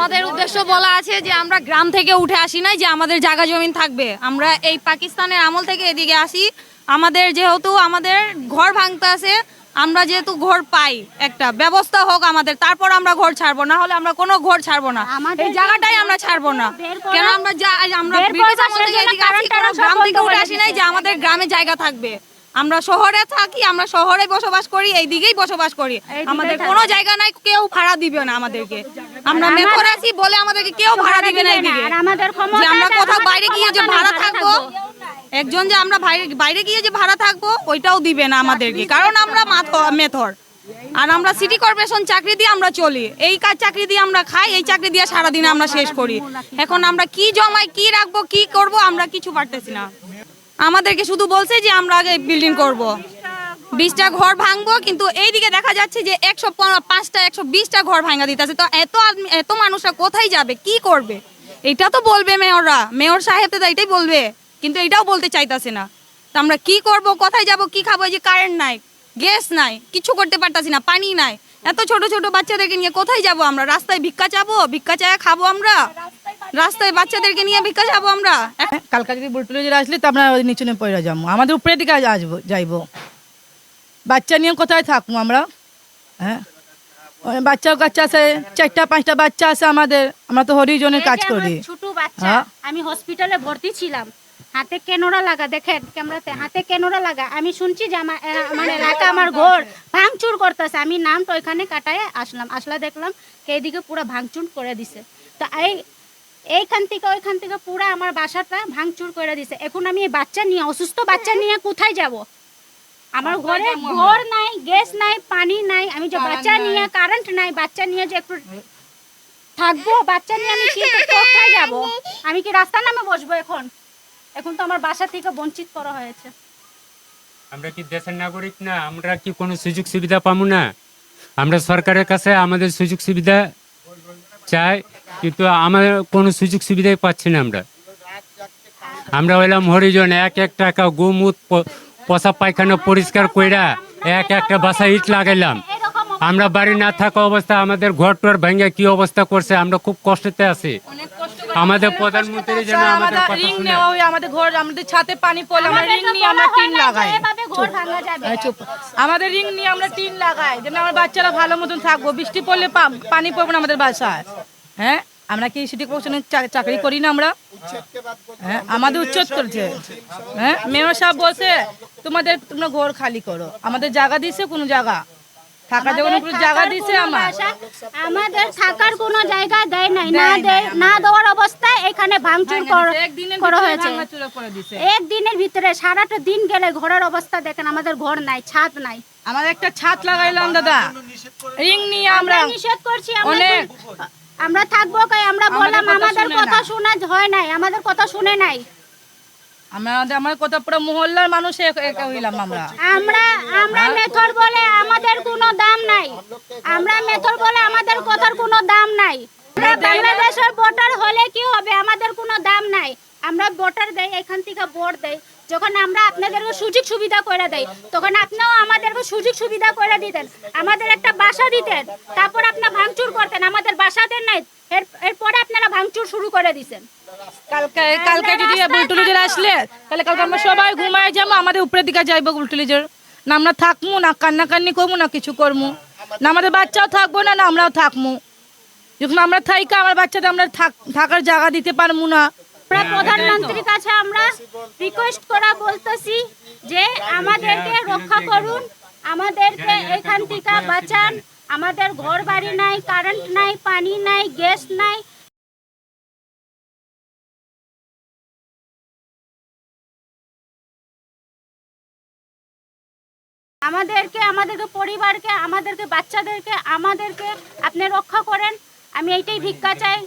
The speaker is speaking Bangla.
আমাদের উদ্দেশ্য বলা আছে যে আমরা গ্রাম থেকে উঠে আসি নাই যে আমাদের জায়গা জমিন থাকবে। আমরা এই পাকিস্তানের আমল থেকে এদিকে আসি। আমাদের যেহেতু আমাদের ঘর ভাঙতে আছে আমরা যেহেতু ঘর পাই একটা ব্যবস্থা হোক আমাদের তারপর আমরা ঘর ছাড়বো না হলে আমরা কোনো ঘর ছাড়বো না। এই জায়গাটাই আমরা ছাড়বো না। কেন আমরা আমরা গ্রাম থেকে উঠে আসি নাই যে আমাদের গ্রামে জায়গা থাকবে। আমরা শহরে থাকি আমরা শহরে বসবাস করি এই দিকেই বসবাস করি। আমাদের কোনো জায়গা নাই কেউ ভাড়া দিবে না আমাদেরকে। আমরা মেথর আছি বলে আমাদেরকে কেউ ভাড়া দিবে না এইদিকে আর আমাদের ক্ষমতা যে আমরা কোথাও বাইরে গিয়ে যে ভাড়া থাকব একজন যে আমরা বাইরে বাইরে গিয়ে যে ভাড়া থাকব ওইটাও দিবে না আমাদেরকে। কারণ আমরা মাথ- মেথর। আর আমরা সিটি কর্পোরেশন চাকরি দিয়ে আমরা চলি। এই কাজ চাকরি দিয়ে আমরা খাই এই চাকরি দিয়ে সারাদিন আমরা শেষ করি। এখন আমরা কি জমাই কি রাখব কি করব আমরা কিছু পারতেছি না। আমাদেরকে শুধু বলছে যে আমরা আগে বিল্ডিং করব। বিশটা ঘর ভাঙবো, কিন্তু এইদিকে দেখা যাচ্ছে যে একশো পাঁচটা, একশো বিশটা ঘর ভাঙা দিতেছে। তো এত এত মানুষরা কোথায় যাবে? কি করবে? এটা তো বলবে মেয়ররা। মেয়র সাহেব তো এটাই বলবে, কিন্তু এটাও বলতে চাইতাছে না। তো আমরা কি করব? কোথায় যাব? কি খাব? যে কারেন্ট নাই গ্যাস নাই, কিছু করতে পারতাছি না, পানি নাই। এত ছোট ছোট বাচ্চাদেরকে নিয়ে কোথায় যাব আমরা? রাস্তায় ভিক্ষা চাবো? ভিক্ষা চায় খাব আমরা? রাস্তায় বাচ্চাদেরকে নিয়ে ভিক্ষা যাব আমরা? কালকা যদি বুলটুলি আসলে তো আমরা ওই নিচে পড়ে যাব। আমাদের উপরে দিকে আসব যাইবো। বাচ্চা নিয়ে কোথায় থাকব আমরা? হ্যাঁ? বাচ্চা কাচ্চা আছে চারটা পাঁচটা বাচ্চা আছে আমাদের। আমরা তো হরিজনের কাজ করি। ছোট বাচ্চা হ্যাঁ। আমি হসপিটালে ভর্তি ছিলাম। হাতে কেনোরা লাগা দেখেন ক্যামেরাতে হাতে কেনোরা লাগা। আমি শুনছি যে আমার মানে এলাকা আমার ঘর ভাঙচুর করতেছে। আমি নামটা ওইখানে কাটায় আসলাম। আসলা দেখলাম কে এদিকে পুরো ভাঙচুর করে দিছে। তো এই এইখান থেকে ওইখান থেকে পুরো আমার বাসাটা ভাঙচুর করে দিছে। এখন আমি বাচ্চা নিয়ে অসুস্থ বাচ্চা নিয়ে কোথায় যাব? আমার ঘরে ঘর নাই গ্যাস নাই পানি নাই আমি যে বাচ্চা নিয়ে কারেন্ট নাই বাচ্চা নিয়ে যে একটু থাকব বাচ্চা নিয়ে আমি কি কোথায় যাব? আমি কি রাস্তা নামে বসবো এখন? এখন তো আমার বাসা থেকে বঞ্চিত করা হয়েছে। আমরা কি দেশের নাগরিক না? আমরা কি কোনো সুযোগ সুবিধা পাবো না? আমরা সরকারের কাছে আমাদের সুযোগ সুবিধা চাই কিন্তু আমাদের কোনো সুযোগ সুবিধাই পাচ্ছি না আমরা। আমরা হইলাম হরিজন এক এক টাকা গোমুত পচা পায়খানা পরিষ্কার কইরা এক একটা বাসা ইট লাগাইলাম। আমরা বাড়ি না থাকা অবস্থা আমাদের ঘর টর ভেঙে কি অবস্থা করছে আমরা খুব কষ্টতে আছি। আমাদের প্রধানমন্ত্রী যেন আমাদের আমাদের রিং নেওয়া হয় আমাদের ঘর আমাদের ছাতে পানি পড়লে আমরা রিং নিয়ে আমরা টিন লাগাই। এভাবে ঘর ভাঙা যাবে। এই চুপ। আমাদের রিং নিয়ে আমরা টিন লাগাই যেন আমার বাচ্চারা ভালো মতন থাকব। বৃষ্টি পড়লে পানি পড়বে না আমাদের বাসায়। হ্যাঁ? আমরা কি সিটি কর্পোরেশনে চাকরি করি না আমরা? হ্যাঁ? আমাদের উচ্ছেদ করছে। হ্যাঁ? মেয়র সাহেব বলছে তোমাদের তোমরা ঘর খালি করো। আমাদের জায়গা দিছে কোনো জায়গা? থাকার জন্য কোনো জায়গা দিছে আমার? আমাদের থাকার কোনো জায়গা দেয় নাই। না দেয় না দেওয়ার অবস্থায় এখানে ভাঙচুর কর- একদিনের ভিতরে হয়েছে। করে দিছে। একদিনের ভিতরে সারাটা দিন গেলে ঘরের অবস্থা দেখেন আমাদের ঘর নাই ছাদ নাই। আমাদের একটা ছাদ লাগাইলাম দাদা। রিং নিয়ে আমরা আমরা নিষেধ করছি আমরা অনেক আমরা থাকব কই? আমরা বললাম কথা আমাদের শুনে কথা না। শোনা হয় নাই আমাদের কথা শুনে নাই। আমাদের আমার কথা মহল্লার মানুষ এক- এক হইলাম আমরা। আমরা আমরা মেথর বলে আমাদের কোনো দাম নাই। আমরা মেথর বলে আমাদের কথার কোনো দাম নাই। আমরা বাংলাদেশের ভোটার হলে কি হবে? আমাদের কোনো দাম নাই। আমরা ভোটার দেই এখান থেকে ভোট দেই। যখন আমরা আপনাদেরকে সুযোগ সুবিধা করে দেই তখন আপনিও আমাদেরকে সুযোগ সুবিধা করে দিতেন। আমাদের একটা বাসা দিতেন। তারপর আপনার ভাঙচুর করতেন। আমাদের বাসা দেন নাই। এর এরপরে আপনারা ভাঙচুর শুরু করে দিছেন। কালকে কালকে যদি বুলটুলিজের আসলে তাহলে কালকে আমরা সবাই ঘুমায় যাব আমাদের উপরের দিকে যাইবো বুলটুলিজের না আমরা থাকব না কান্নাকান্নি করব না কিছু করব না আমাদের বাচ্চাও থাকব না না আমরাও থাকব যখন আমরা থাইকা আমার বাচ্চাদের আমরা থাকার জায়গা দিতে পারব না। আমরা প্রধানমন্ত্রীর কাছে আমরা রিকোয়েস্ট করা বলতেছি যে আমাদেরকে রক্ষা করুন আমাদেরকে এখান থেকে বাঁচান। আমাদের ঘর বাড়ি নাই কারেন্ট নাই পানি নাই গ্যাস নাই। আমাদেরকে আমাদেরকে পরিবারকে আমাদেরকে বাচ্চাদেরকে আমাদেরকে আপনি রক্ষা করেন। আমি এইটাই ভিক্ষা চাই।